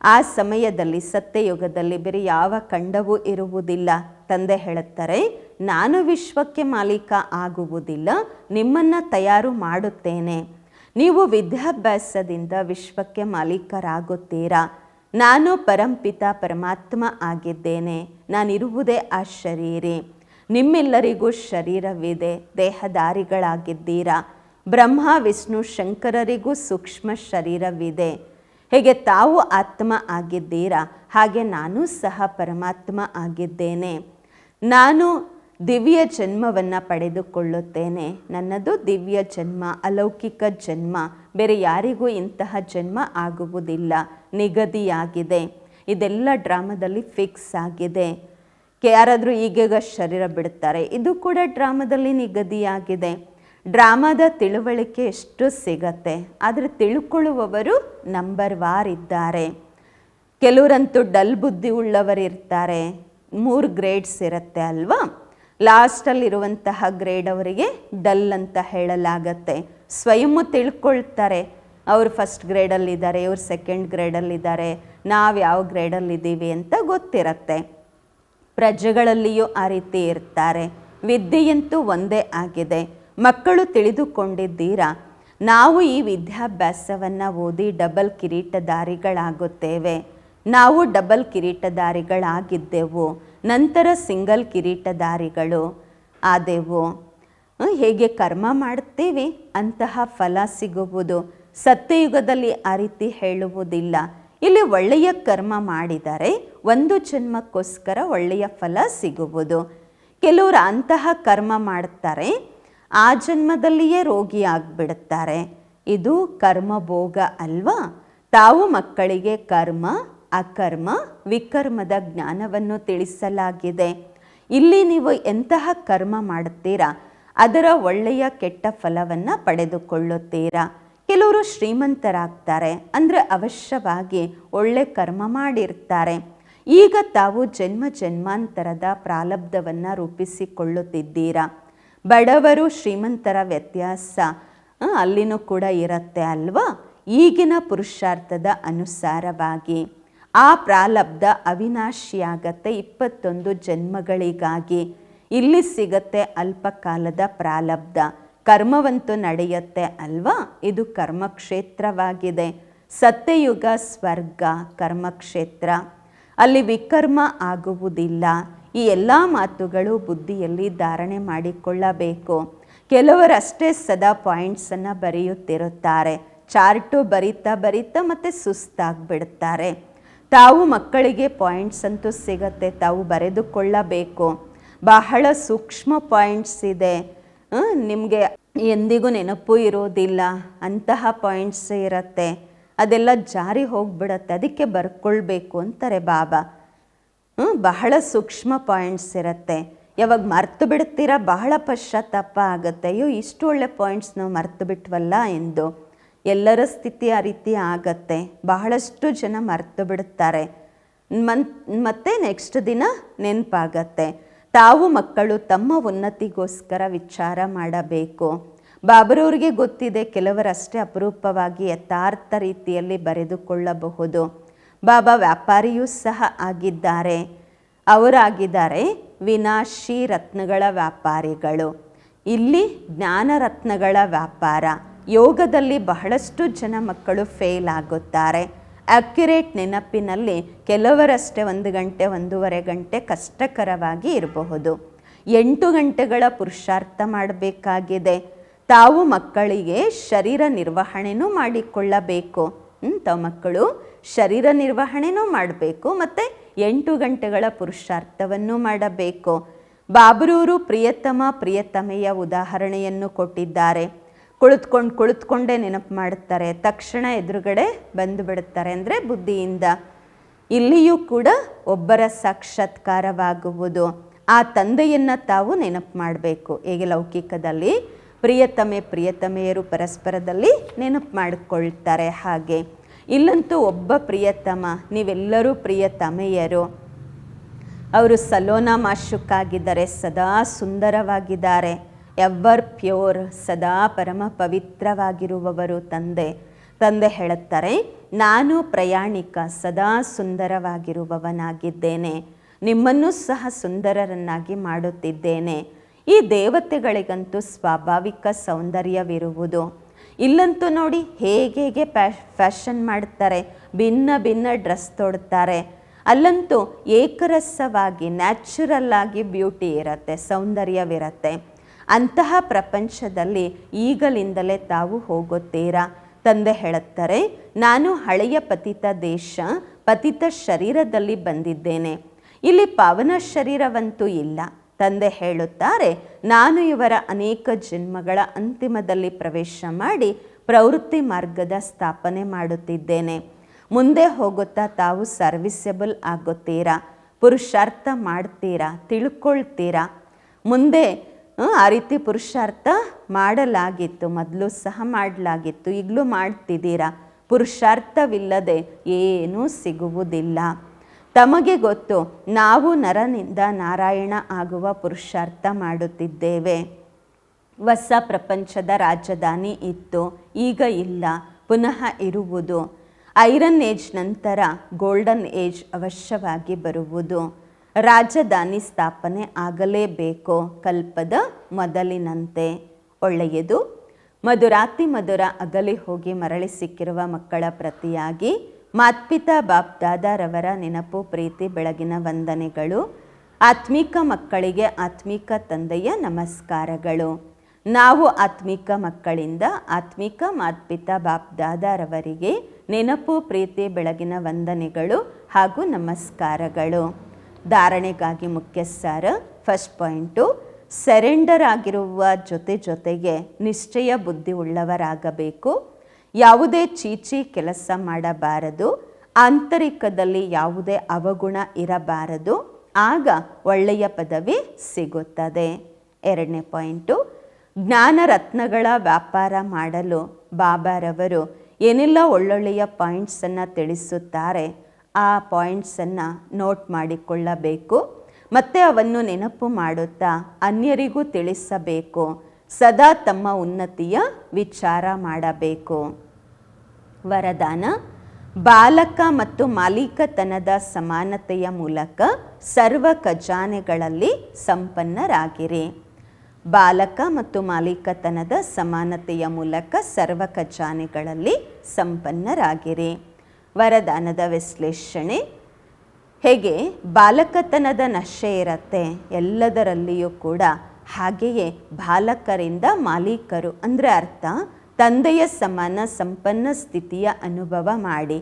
ಆ ಸಮಯದಲ್ಲಿ, ಸತ್ಯಯುಗದಲ್ಲಿ ಬೇರೆ ಯಾವ ಖಂಡವೂ ಇರುವುದಿಲ್ಲ. ತಂದೆ ಹೇಳುತ್ತಾರೆ, ನಾನು ವಿಶ್ವಕ್ಕೆ ಮಾಲೀಕ ಆಗುವುದಿಲ್ಲ, ನಿಮ್ಮನ್ನು ತಯಾರು ಮಾಡುತ್ತೇನೆ. ನೀವು ವಿದ್ಯಾಭ್ಯಾಸದಿಂದ ವಿಶ್ವಕ್ಕೆ ಮಾಲೀಕರಾಗುತ್ತೀರಾ? ನಾನು ಪರಂಪಿತ ಪರಮಾತ್ಮ ಆಗಿದ್ದೇನೆ, ನಾನಿರುವುದೇ ಆ ಶರೀರಿ. ನಿಮ್ಮೆಲ್ಲರಿಗೂ ಶರೀರವಿದೆ ದೇಹಧಾರಿಗಳಾಗಿದ್ದೀರಾ ಬ್ರಹ್ಮ, ವಿಷ್ಣು, ಶಂಕರರಿಗೂ ಸೂಕ್ಷ್ಮ ಶರೀರವಿದೆ. ಹೇಗೆ ತಾವು ಆತ್ಮ ಆಗಿದ್ದೀರಾ, ಹಾಗೆ ನಾನು ಸಹ ಪರಮಾತ್ಮ ಆಗಿದ್ದೇನೆ. ನಾನು ದಿವ್ಯ ಜನ್ಮವನ್ನು ಪಡೆದುಕೊಳ್ಳುತ್ತೇನೆ. ನನ್ನದು ದಿವ್ಯ ಜನ್ಮ, ಅಲೌಕಿಕ ಜನ್ಮ. ಬೇರೆ ಯಾರಿಗೂ ಇಂತಹ ಜನ್ಮ ಆಗುವುದಿಲ್ಲ. ನಿಗದಿಯಾಗಿದೆ. ಇದೆಲ್ಲ ಡ್ರಾಮಾದಲ್ಲಿ ಫಿಕ್ಸ್ ಆಗಿದೆ. ಯಾರಾದರೂ ಈಗೀಗ ಶರೀರ ಬಿಡುತ್ತಾರೆ ಇದು ಕೂಡ ಡ್ರಾಮಾದಲ್ಲಿ ನಿಗದಿಯಾಗಿದೆ. ಡ್ರಾಮಾದ ತಿಳುವಳಿಕೆ ಎಷ್ಟು ಸಿಗತ್ತೆ? ಆದರೆ ತಿಳ್ಕೊಳ್ಳುವವರು ನಂಬರ್ ವಾರ್ ಇದ್ದಾರೆ. ಕೆಲವರಂತೂ ಡಲ್ ಬುದ್ಧಿ ಉಳ್ಳವರಿರ್ತಾರೆ. ಮೂರು ಗ್ರೇಡ್ಸ್ ಇರುತ್ತೆ ಅಲ್ವಾ? ಲಾಸ್ಟಲ್ಲಿರುವಂತಹ ಗ್ರೇಡ್ ಅವರಿಗೆ ಡಲ್ ಅಂತ ಹೇಳಲಾಗತ್ತೆ. ಸ್ವಯಂ ತಿಳ್ಕೊಳ್ತಾರೆ. ಅವ್ರು ಫಸ್ಟ್ ಗ್ರೇಡಲ್ಲಿದ್ದಾರೆ ಇವ್ರು ಸೆಕೆಂಡ್ ಗ್ರೇಡಲ್ಲಿದ್ದಾರೆ ನಾವು ಯಾವ ಗ್ರೇಡಲ್ಲಿದ್ದೀವಿ ಅಂತ ಗೊತ್ತಿರತ್ತೆ. ಪ್ರಜೆಗಳಲ್ಲಿಯೂ ಆ ರೀತಿ ಇರ್ತಾರೆ. ವಿದ್ಯೆಯಂತೂ ಒಂದೇ ಆಗಿದೆ. ಮಕ್ಕಳು ತಿಳಿದುಕೊಂಡಿದ್ದೀರಾ? ನಾವು ಈ ವಿದ್ಯಾಭ್ಯಾಸವನ್ನು ಓದಿ ಡಬಲ್ ಕಿರೀಟಧಾರಿಗಳಾಗುತ್ತೇವೆ. ನಾವು ಡಬಲ್ ಕಿರೀಟಧಾರಿಗಳಾಗಿದ್ದೆವು. ನಂತರ ಸಿಂಗಲ್ ಕಿರೀಟಧಾರಿಗಳು ಆದೆವು. ಹೇಗೆ ಕರ್ಮ ಮಾಡ್ತೀವಿ ಅಂತಹ ಫಲ ಸಿಗುವುದು ಸತ್ಯಯುಗದಲ್ಲಿ ಆ ರೀತಿ ಹೇಳುವುದಿಲ್ಲ. ಇಲ್ಲಿ ಒಳ್ಳೆಯ ಕರ್ಮ ಮಾಡಿದರೆ ಒಂದು ಜನ್ಮಕ್ಕೋಸ್ಕರ ಒಳ್ಳೆಯ ಫಲ ಸಿಗುವುದು. ಕೆಲವರು ಅಂತಹ ಕರ್ಮ ಮಾಡ್ತಾರೆ ಆ ಜನ್ಮದಲ್ಲಿಯೇ ರೋಗಿ ಆಗಿಬಿಡುತ್ತಾರೆ ಇದು ಕರ್ಮಭೋಗ ಅಲ್ವಾ? ತಾವು ಮಕ್ಕಳಿಗೆ ಕರ್ಮ ಅಕರ್ಮ ವಿಕರ್ಮದ ಜ್ಞಾನವನ್ನು ತಿಳಿಸಲಾಗಿದೆ. ಇಲ್ಲಿ ನೀವು ಎಂತಹ ಕರ್ಮ ಮಾಡುತ್ತೀರಾ? ಅದರ ಒಳ್ಳೆಯ ಕೆಟ್ಟ ಫಲವನ್ನು ಪಡೆದುಕೊಳ್ಳುತ್ತೀರಾ? ಕೆಲವರು ಶ್ರೀಮಂತರಾಗ್ತಾರೆ, ಅಂದರೆ ಅವಶ್ಯವಾಗಿ ಒಳ್ಳೆ ಕರ್ಮ ಮಾಡಿರ್ತಾರೆ. ಈಗ ತಾವು ಜನ್ಮ ಜನ್ಮಾಂತರದ ಪ್ರಾಲಬ್ಧವನ್ನು ರೂಪಿಸಿಕೊಳ್ಳುತ್ತಿದ್ದೀರಾ? ಬಡವರು ಶ್ರೀಮಂತರ ವ್ಯತ್ಯಾಸ ಅಲ್ಲಿನೂ ಕೂಡ ಇರುತ್ತೆ ಅಲ್ವಾ? ಈಗಿನ ಪುರುಷಾರ್ಥದ ಅನುಸಾರವಾಗಿ. ಆ ಪ್ರಾಲಬ್ಧ ಅವಿನಾಶಿಯಾಗತ್ತೆ ಇಪ್ಪತ್ತೊಂದು ಜನ್ಮಗಳಿಗಾಗಿ. ಇಲ್ಲಿ ಸಿಗತ್ತೆ ಅಲ್ಪಕಾಲದ ಪ್ರಾಲಬ್ಧ. ಕರ್ಮವಂತೂ ನಡೆಯುತ್ತೆ ಅಲ್ವಾ? ಇದು ಕರ್ಮಕ್ಷೇತ್ರವಾಗಿದೆ. ಸತ್ಯಯುಗ, ಸ್ವರ್ಗ, ಕರ್ಮಕ್ಷೇತ್ರ. ಅಲ್ಲಿ ವಿಕರ್ಮ ಆಗುವುದಿಲ್ಲ. ಈ ಎಲ್ಲ ಮಾತುಗಳು ಬುದ್ಧಿಯಲ್ಲಿ ಧಾರಣೆ ಮಾಡಿಕೊಳ್ಳಬೇಕು. ಕೆಲವರಷ್ಟೇ ಸದಾ ಪಾಯಿಂಟ್ಸನ್ನು ಬರೆಯುತ್ತಿರುತ್ತಾರೆ. ಚಾರ್ಟು ಬರಿತಾ ಬರಿತಾ ಮತ್ತೆ ಸುಸ್ತಾಗ್ಬಿಡ್ತಾರೆ. ತಾವು ಮಕ್ಕಳಿಗೆ ಪಾಯಿಂಟ್ಸ್ ಅಂತೂ ಸಿಗತ್ತೆ, ತಾವು ಬರೆದುಕೊಳ್ಳಬೇಕು. ಬಹಳ ಸೂಕ್ಷ್ಮ ಪಾಯಿಂಟ್ಸ್ ಇದೆ. ನಿಮಗೆ ಎಂದಿಗೂ ನೆನಪು ಇರೋದಿಲ್ಲ, ಅಂತಹ ಪಾಯಿಂಟ್ಸ್ ಇರತ್ತೆ. ಅದೆಲ್ಲ ಜಾರಿ ಹೋಗ್ಬಿಡತ್ತೆ, ಅದಕ್ಕೆ ಬರ್ಕೊಳ್ಬೇಕು ಅಂತಾರೆ ಬಾಬಾ. ಹ್ಞೂ ಬಹಳ ಸೂಕ್ಷ್ಮ ಪಾಯಿಂಟ್ಸ್ ಇರುತ್ತೆ. ಯಾವಾಗ ಮರ್ತು ಬಿಡ್ತೀರಾ, ಬಹಳ ಪಶ್ಚಾತ್ತಾಪ ಆಗುತ್ತೆ. ಅಯ್ಯೋ, ಇಷ್ಟು ಒಳ್ಳೆ ಪಾಯಿಂಟ್ಸ್ ನಾವು ಮರ್ತು ಬಿಟ್ವಲ್ಲ ಎಂದು. ಎಲ್ಲರ ಸ್ಥಿತಿ ಆ ರೀತಿ ಆಗತ್ತೆ. ಬಹಳಷ್ಟು ಜನ ಮರೆತು ಬಿಡುತ್ತಾರೆ. ಮನ್, ಮತ್ತೆ ನೆಕ್ಸ್ಟ್ ದಿನ ನೆನಪಾಗತ್ತೆ. ತಾವು ಮಕ್ಕಳು ತಮ್ಮ ಉನ್ನತಿಗೋಸ್ಕರ ವಿಚಾರ ಮಾಡಬೇಕು. ಬಾಬರವ್ರಿಗೆ ಗೊತ್ತಿದೆ ಕೆಲವರಷ್ಟೇ ಅಪರೂಪವಾಗಿ ಯಥಾರ್ಥ ರೀತಿಯಲ್ಲಿ ಬರೆದುಕೊಳ್ಳಬಹುದು. ಬಾಬಾ ವ್ಯಾಪಾರಿಯೂ ಸಹ ಆಗಿದ್ದಾರೆ. ಅವರಾಗಿದ್ದಾರೆ ವಿನಾಶಿ ರತ್ನಗಳ ವ್ಯಾಪಾರಿಗಳು. ಇಲ್ಲಿ ಜ್ಞಾನ ರತ್ನಗಳ ವ್ಯಾಪಾರ. ಯೋಗದಲ್ಲಿ ಬಹಳಷ್ಟು ಜನ ಮಕ್ಕಳು ಫೇಲ್ ಆಗುತ್ತಾರೆ. ಅಕ್ಯುರೇಟ್ ನೆನಪಿನಲ್ಲಿ ಕೆಲವರಷ್ಟೇ ಒಂದು ಗಂಟೆ, ಒಂದೂವರೆ ಗಂಟೆ ಕಷ್ಟಕರವಾಗಿ ಇರಬಹುದು. ಎಂಟು ಗಂಟೆಗಳ ಪುರುಷಾರ್ಥ ಮಾಡಬೇಕಾಗಿದೆ. ತಾವು ಮಕ್ಕಳಿಗೆ ಶರೀರ ನಿರ್ವಹಣೆನೂ ಮಾಡಿಕೊಳ್ಳಬೇಕು. ತಾವು ಮಕ್ಕಳು ಶರೀರ ನಿರ್ವಹಣೆನೂ ಮಾಡಬೇಕು ಮತ್ತು ಎಂಟು ಗಂಟೆಗಳ ಪುರುಷಾರ್ಥವನ್ನು ಮಾಡಬೇಕು. ಬಾಬರೂರು ಪ್ರಿಯತಮ, ಪ್ರಿಯತಮೆಯ ಉದಾಹರಣೆಯನ್ನು ಕೊಟ್ಟಿದ್ದಾರೆ. ಕುಳಿತುಕೊಂಡು ಕುಳಿತುಕೊಂಡೇ ನೆನಪು ಮಾಡುತ್ತಾರೆ. ತಕ್ಷಣ ಎದುರುಗಡೆ ಬಂದು ಬಿಡುತ್ತಾರೆ ಅಂದರೆ ಬುದ್ಧಿಯಿಂದ. ಇಲ್ಲಿಯೂ ಕೂಡ ಒಬ್ಬರ ಸಾಕ್ಷಾತ್ಕಾರವಾಗುವುದು. ಆ ತಂದೆಯನ್ನು ತಾವು ನೆನಪು ಮಾಡಬೇಕು. ಹೇಗೆ ಲೌಕಿಕದಲ್ಲಿ, ಪ್ರಿಯತಮೆ ಪ್ರಿಯತಮೆಯರು ಪರಸ್ಪರದಲ್ಲಿ ನೆನಪು ಮಾಡಿಕೊಳ್ತಾರೆ ಹಾಗೆ. ಇಲ್ಲಂತೂ ಒಬ್ಬ ಪ್ರಿಯತಮ, ನೀವೆಲ್ಲರೂ ಪ್ರಿಯತಮೆಯರು. ಅವರು ಸಲೋನಾ ಮಾಶುಕ್ಕಾಗಿದ್ದಾರೆ ಸದಾ ಸುಂದರವಾಗಿದ್ದಾರೆ. ಎವರ್ ಪ್ಯೂರ್ ಸದಾ ಪರಮ ಪವಿತ್ರವಾಗಿರುವವರು ತಂದೆ. ತಂದೆ ಹೇಳುತ್ತಾರೆ, ನಾನು ಪ್ರಯಾಣಿಕ, ಸದಾ ಸುಂದರವಾಗಿರುವವನಾಗಿದ್ದೇನೆ. ನಿಮ್ಮನ್ನು ಸಹ ಸುಂದರರನ್ನಾಗಿ ಮಾಡುತ್ತಿದ್ದೇನೆ. ಈ ದೇವತೆಗಳಿಗಂತೂ ಸ್ವಾಭಾವಿಕ ಸೌಂದರ್ಯವಿರುವುದು. ಇಲ್ಲಂತೂ ನೋಡಿ ಹೇಗೆ ಹೇಗೆ ಫ್ಯಾಷನ್ ಮಾಡ್ತಾರೆ, ಭಿನ್ನ ಭಿನ್ನ ಡ್ರೆಸ್ ತೊಡ್ತಾರೆ. ಅಲ್ಲಂತೂ ಏಕರಸವಾಗಿ ನ್ಯಾಚುರಲ್ ಆಗಿ ಬ್ಯೂಟಿ ಇರತ್ತೆ, ಸೌಂದರ್ಯವಿರತ್ತೆ. ಅಂತಹ ಪ್ರಪಂಚದಲ್ಲಿ ಈಗಲಿಂದಲೇ ತಾವು ಹೋಗುತ್ತೀರಾ? ತಂದೆ ಹೇಳುತ್ತಾರೆ, ನಾನು ಹಳೆಯ ಪತಿತ ದೇಶ, ಪತಿತ ಶರೀರದಲ್ಲಿ ಬಂದಿದ್ದೇನೆ. ಇಲ್ಲಿ ಪಾವನ ಶರೀರವಂತೂ ಇಲ್ಲ. ತಂದೆ ಹೇಳುತ್ತಾರೆ, ನಾನು ಇವರ ಅನೇಕ ಜನ್ಮಗಳ ಅಂತಿಮದಲ್ಲಿ ಪ್ರವೇಶ ಮಾಡಿ ಪ್ರವೃತ್ತಿ ಮಾರ್ಗದ ಸ್ಥಾಪನೆ ಮಾಡುತ್ತಿದ್ದೇನೆ. ಮುಂದೆ ಹೋಗುತ್ತಾ ತಾವು ಸರ್ವಿಸಬಲ್ ಆಗುತ್ತೀರಾ? ಪುರುಷಾರ್ಥ ಮಾಡ್ತೀರಾ? ತಿಳ್ಕೊಳ್ತೀರಾ? ಮುಂದೆ ಆ ರೀತಿ ಪುರುಷಾರ್ಥ ಮಾಡಲಾಗಿತ್ತು, ಮೊದಲು ಸಹ ಮಾಡಲಾಗಿತ್ತು. ಈಗಲೂ ಮಾಡ್ತಿದ್ದೀರಾ? ಪುರುಷಾರ್ಥವಿಲ್ಲದೆ ಏನೂ ಸಿಗುವುದಿಲ್ಲ. ತಮಗೆ ಗೊತ್ತು, ನಾವು ನರನಿಂದ ನಾರಾಯಣ ಆಗುವ ಪುರುಷಾರ್ಥ ಮಾಡುತ್ತಿದ್ದೇವೆ. ಹೊಸ ಪ್ರಪಂಚದ ರಾಜಧಾನಿ ಇತ್ತು, ಈಗ ಇಲ್ಲ, ಪುನಃ ಇರುವುದು. ಐರನ್ ಏಜ್ ನಂತರ ಗೋಲ್ಡನ್ ಏಜ್ ಅವಶ್ಯವಾಗಿ ಬರುವುದು. ರಾಜಧಾನಿ ಸ್ಥಾಪನೆ ಆಗಲೇಬೇಕು ಕಲ್ಪದ ಮೊದಲಿನಂತೆ. ಒಳ್ಳೆಯದು. ಮಧುರಾತಿ ಮಧುರ ಅಗಲಿ ಹೋಗಿ ಮರಳಿ ಸಿಕ್ಕಿರುವ ಮಕ್ಕಳ ಪ್ರತಿಯಾಗಿ ಮಾತ್ಪಿತಾ ಬಾಪ್ದಾದಾರವರ ನೆನಪು, ಪ್ರೀತಿ, ಬೆಳಗಿನ ವಂದನೆಗಳು, ಆತ್ಮಿಕ ಮಕ್ಕಳಿಗೆ ಆತ್ಮಿಕ ತಂದೆಯ ನಮಸ್ಕಾರಗಳು. ನಾವು ಆತ್ಮಿಕ ಮಕ್ಕಳಿಂದ ಆತ್ಮಿಕ ಮಾತ್ಪಿತಾ ಬಾಪ್ದಾದಾರವರಿಗೆ ನೆನಪು, ಪ್ರೀತಿ, ಬೆಳಗಿನ ವಂದನೆಗಳು ಹಾಗೂ ನಮಸ್ಕಾರಗಳು. ಧಾರಣೆಗಾಗಿ ಮುಖ್ಯ ಸಾರ ಫಸ್ಟ್ ಪಾಯಿಂಟು ಸೆರೆಂಡರ್ ಆಗಿರುವ ಜೊತೆ ಜೊತೆಗೆ ನಿಶ್ಚಯ ಬುದ್ಧಿ ಉಳ್ಳವರಾಗಬೇಕು. ಯಾವುದೇ ಚೀಚಿ ಕೆಲಸ ಮಾಡಬಾರದು. ಆಂತರಿಕದಲ್ಲಿ ಯಾವುದೇ ಅವಗುಣ ಇರಬಾರದು. ಆಗ ಒಳ್ಳೆಯ ಪದವಿ ಸಿಗುತ್ತದೆ. ಎರಡನೇ ಪಾಯಿಂಟು ಜ್ಞಾನ ರತ್ನಗಳ ವ್ಯಾಪಾರ ಮಾಡಲು ಬಾಬಾರವರು ಏನೆಲ್ಲ ಒಳ್ಳೊಳ್ಳೆಯ ಪಾಯಿಂಟ್ಸನ್ನು ತಿಳಿಸುತ್ತಾರೆ ಆ ಪಾಯಿಂಟ್ಸನ್ನು ನೋಟ್ ಮಾಡಿಕೊಳ್ಳಬೇಕು. ಮತ್ತೆ ಅವನ್ನು ನೆನಪು ಮಾಡುತ್ತಾ ಅನ್ಯರಿಗೂ ತಿಳಿಸಬೇಕು. ಸದಾ ತಮ್ಮ ಉನ್ನತಿಯ ವಿಚಾರ ಮಾಡಬೇಕು. ವರದಾನ, ಬಾಲಕ ಮತ್ತು ಮಾಲೀಕತನದ ಸಮಾನತೆಯ ಮೂಲಕ ಸರ್ವ ಖಜಾನೆಗಳಲ್ಲಿ ಸಂಪನ್ನರಾಗಿರಿ. ಬಾಲಕ ಮತ್ತು ಮಾಲೀಕತನದ ಸಮಾನತೆಯ ಮೂಲಕ ಸರ್ವ ಖಜಾನೆಗಳಲ್ಲಿ ಸಂಪನ್ನರಾಗಿರಿ. ವರದಾನದ ವಿಶ್ಲೇಷಣೆ. ಹೇಗೆ? ಬಾಲಕತನದ ನಶೆ ಇರತ್ತೆ, ಎಲ್ಲದರಲ್ಲಿಯೂ ಕೂಡ. ಹಾಗೆಯೇ ಬಾಲಕರಿಂದ ಮಾಲೀಕರು ಅಂದರೆ ಅರ್ಥ, ತಂದೆಯ ಸಮಾನ ಸಂಪನ್ನ ಸ್ಥಿತಿಯ ಅನುಭವ ಮಾಡಿ.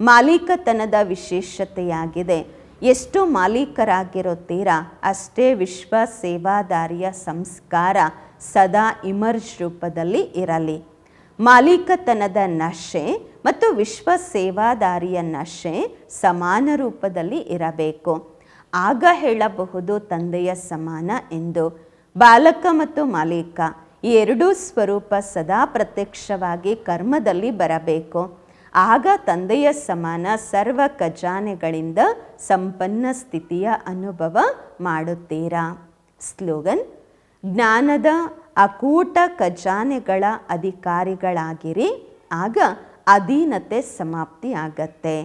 ಮಾಲೀಕತನದ ವಿಶೇಷತೆಯಾಗಿದೆ, ಎಷ್ಟು ಮಾಲೀಕರಾಗಿರುತ್ತೀರಾ? ಅಷ್ಟೇ ವಿಶ್ವ ಸೇವಾದಾರಿಯ ಸಂಸ್ಕಾರ ಸದಾ ಇಮರ್ಜ್ ರೂಪದಲ್ಲಿ ಇರಲಿ. ಮಾಲೀಕತನದ ನಶೆ ಮತ್ತು ವಿಶ್ವ ಸೇವಾದಾರಿಯ ನಶೆ ಸಮಾನ ರೂಪದಲ್ಲಿ ಇರಬೇಕು. ಆಗ ಹೇಳಬಹುದು ತಂದೆಯ ಸಮಾನ ಎಂದು. ಬಾಲಕ ಮತ್ತು ಮಾಲೀಕ, ಈ ಎರಡೂ ಸ್ವರೂಪ ಸದಾ ಪ್ರತ್ಯಕ್ಷವಾಗಿ ಕರ್ಮದಲ್ಲಿ ಬರಬೇಕು. ಆಗ ತಂದೆಯ ಸಮಾನ ಸರ್ವ ಖಜಾನೆಗಳಿಂದ ಸಂಪನ್ನ ಸ್ಥಿತಿಯ ಅನುಭವ ಮಾಡುತ್ತೀರಾ? ಸ್ಲೋಗನ್, ಜ್ಞಾನದ ಅಕೂಟ ಖಜಾನೆಗಳ ಅಧಿಕಾರಿಗಳಾಗಿರಿ, ಆಗ ಅಧೀನತೆ ಸಮಾಪ್ತಿ ಆಗತ್ತೆ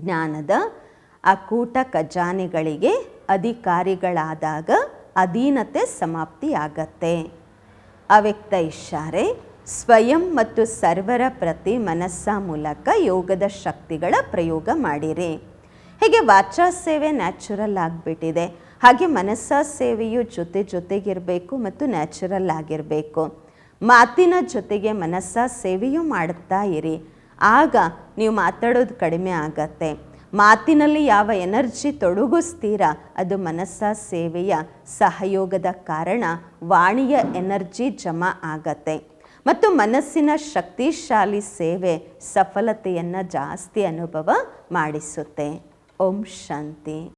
ಜ್ಞಾನದ ಅಕೂಟ ಖಜಾನೆಗಳಿಗೆ ಅಧಿಕಾರಿಗಳಾದಾಗ ಅಧೀನತೆ ಸಮಾಪ್ತಿ ಆಗತ್ತೆ ಅವ್ಯಕ್ತ ಇಷಾರೆ ಸ್ವಯಂ ಮತ್ತು ಸರ್ವರ ಪ್ರತಿ ಮನಸ್ಸ ಮೂಲಕ ಯೋಗದ ಶಕ್ತಿಗಳ ಪ್ರಯೋಗ ಮಾಡಿರಿ. ಹೀಗೆ ವಾಚಾ ಸೇವೆ ನ್ಯಾಚುರಲ್ ಆಗಿಬಿಟ್ಟಿದೆ. ಹಾಗೆ ಮನಸ್ಸ ಸೇವೆಯು ಜೊತೆ ಜೊತೆಗಿರಬೇಕು ಮತ್ತು ನ್ಯಾಚುರಲ್ ಆಗಿರಬೇಕು. ಮಾತಿನ ಜೊತೆಗೆ ಮನಸ್ಸ ಸೇವೆಯೂ ಮಾಡುತ್ತಾ ಇರಿ. ಆಗ ನೀವು ಮಾತಾಡೋದು ಕಡಿಮೆ ಆಗತ್ತೆ. ಮಾತಿನಲ್ಲಿ ಯಾವ ಎನರ್ಜಿ ತೊಡಗಿಸ್ತೀರಾ, ಅದು ಮನಸ್ಸ ಸೇವೆಯ ಸಹಯೋಗದ ಕಾರಣ ವಾಣಿಯ ಎನರ್ಜಿ ಜಮಾ ಆಗತ್ತೆ. ಮತ್ತು ಮನಸ್ಸಿನ ಶಕ್ತಿಶಾಲಿ ಸೇವೆ ಸಫಲತೆಯನ್ನು ಜಾಸ್ತಿ ಅನುಭವ ಮಾಡಿಸುತ್ತೆ. ಓಂ ಶಾಂತಿ.